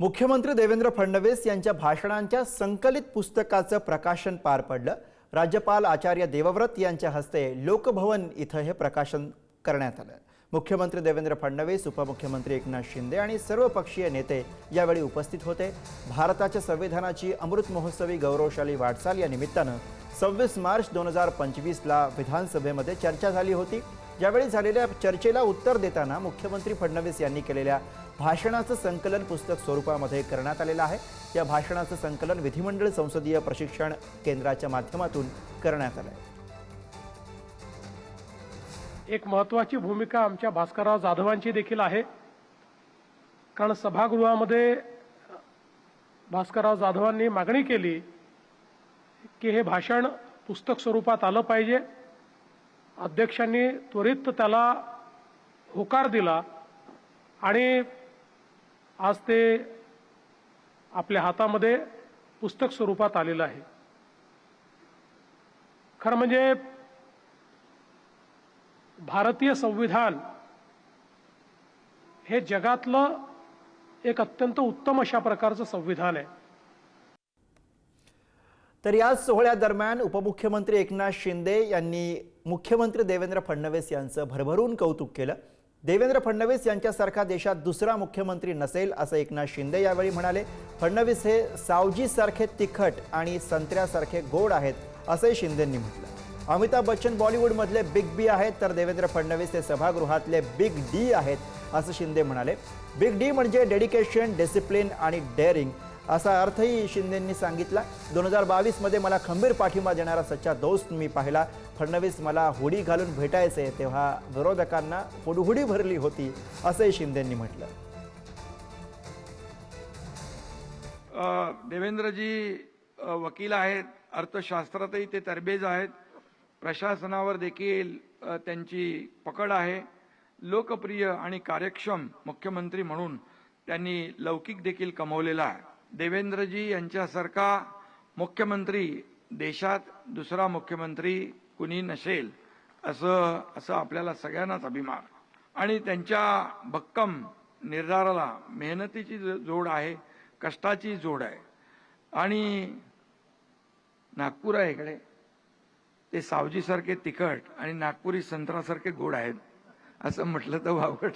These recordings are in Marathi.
मुख्यमंत्री देवेंद्र फडणवीस यांच्या भाषणांच्या संकलित पुस्तकाचं प्रकाशन पार पडलं. राज्यपाल आचार्य देवव्रत यांच्या हस्ते लोकभवन इथं हे प्रकाशन करण्यात आलं. मुख्यमंत्री देवेंद्र फडणवीस उपमुख्यमंत्री एकनाथ शिंदे आणि सर्वपक्षीय नेते यावेळी उपस्थित होते. भारताच्या संविधानाची अमृत महोत्सवी गौरवशाली वाटचाल या निमित्तानं सव्वीस मार्च दोन हजार पंचवीसला विधानसभेमध्ये चर्चा झाली होती. यावेळी झालेल्या चर्चेला उत्तर देताना मुख्यमंत्री फडणवीस यांनी केलेल्या भाषणाचं संकलन पुस्तक स्वरूपामध्ये करण्यात आलेलं आहे. या भाषणाचं संकलन विधिमंडळ संसदीय प्रशिक्षण केंद्राच्या माध्यमातून करण्यात आलं आहे एक महत्वाची भूमिका आमच्या भास्करराव जाधवांची देखील आहे. कारण सभागृहामध्ये भास्करराव जाधवांनी मागणी केली की हे भाषण पुस्तक स्वरूपात आलं पाहिजे. अध्यक्षांनी त्वरित त्याला होकार दिला आणि आज ते आपल्या हातामध्ये पुस्तक स्वरूपात आलेलं आहे. खरं म्हणजे भारतीय संविधान हे जगातलं एक अत्यंत उत्तम अशा प्रकारचं संविधान आहे. तर या सोहळ्यादरम्यान उपमुख्यमंत्री एकनाथ शिंदे यांनी मुख्यमंत्री देवेंद्र फडणवीस यांचं भरभरून कौतुक केलं. देवेंद्र फडणवीस यांच्यासारखा देशात दुसरा मुख्यमंत्री नसेल असं एकनाथ शिंदे यावेळी म्हणाले. फडणवीस हे सावजीसारखे तिखट आणि संत्र्यासारखे गोड आहेत असंही शिंदेंनी म्हटलं. अमिताभ बच्चन बॉलिवूडमधले बिग बी आहेत तर देवेंद्र फडणवीस हे सभागृहातले बिग डी आहेत असं शिंदे म्हणाले. बिग डी म्हणजे डेडिकेशन डिसिप्लिन आणि डेअरिंग. असा अर्थही शिंदेंनी सांगितला. दोन हजार बावीसमध्ये मला खंबीर पाठिंबा देणारा सच्चा दोस्त मी पाहिला. फडणवीस मला हुडी घालून भेटायचे तेव्हा विरोधकांना हुडहुडी भरली होती असंही शिंदेंनी म्हटलं. देवेंद्रजी वकील आहेत अर्थशास्त्रातही ते तरबेज आहेत. प्रशासनावर देखील त्यांची पकड आहे. लोकप्रिय आणि कार्यक्षम मुख्यमंत्री म्हणून त्यांनी लौकिक देखील कमवलेला आहे. देवेंद्रजी यांच्यासारखा मुख्यमंत्री देशात दुसरा मुख्यमंत्री कुणी नसेल असं असं आपल्याला सगळ्यांनाच अभिमान. आणि त्यांच्या भक्कम निर्धाराला मेहनतीची जोड आहे कष्टाची जोड आहे. आणि नागपूर आहे इकडे. ते सावजीसारखे तिखट आणि नागपुरी संत्रासारखे गोड आहेत असं म्हटलं तर वावगट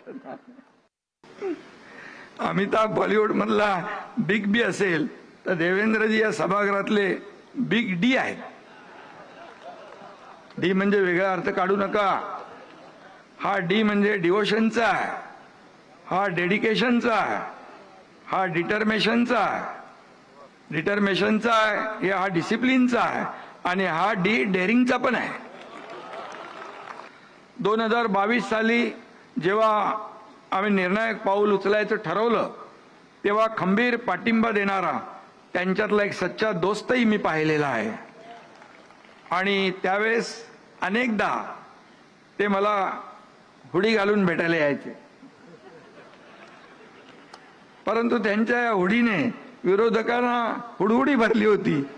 अमिताभ बॉलिवूडमधला बिग बी असेल तर देवेंद्रजी या सभागृहातले बिग डी आहेत. डी म्हणजे वेगळा अर्थ काढू नका. हा डी म्हणजे डिवोशनचा आहे. हा डेडिकेशनचा आहे. हा डिटर्मेशनचा आहे. डिटर्मेशनचा आहे हे हा डिसिप्लिनचा आहे आणि हा डी डेअरिंगचा पण आहे. दोन हजार बावीस साली जेव्हा आम्ही निर्णायक पाऊल उचलायचं ठरवलं तेव्हा खंबीर पाठिंबा देणारा त्यांच्यातला एक सच्चा दोस्तही मी पाहिलेला आहे. आणि त्यावेळेस अनेकदा ते मला हुडी घालून भेटायला यायचे. परंतु त्यांच्या या हुडीने विरोधकांना हुडहुडी भरली होती.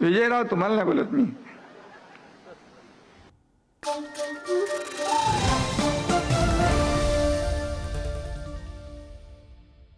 विजयराव तुम्हाला नाही बोलत मी?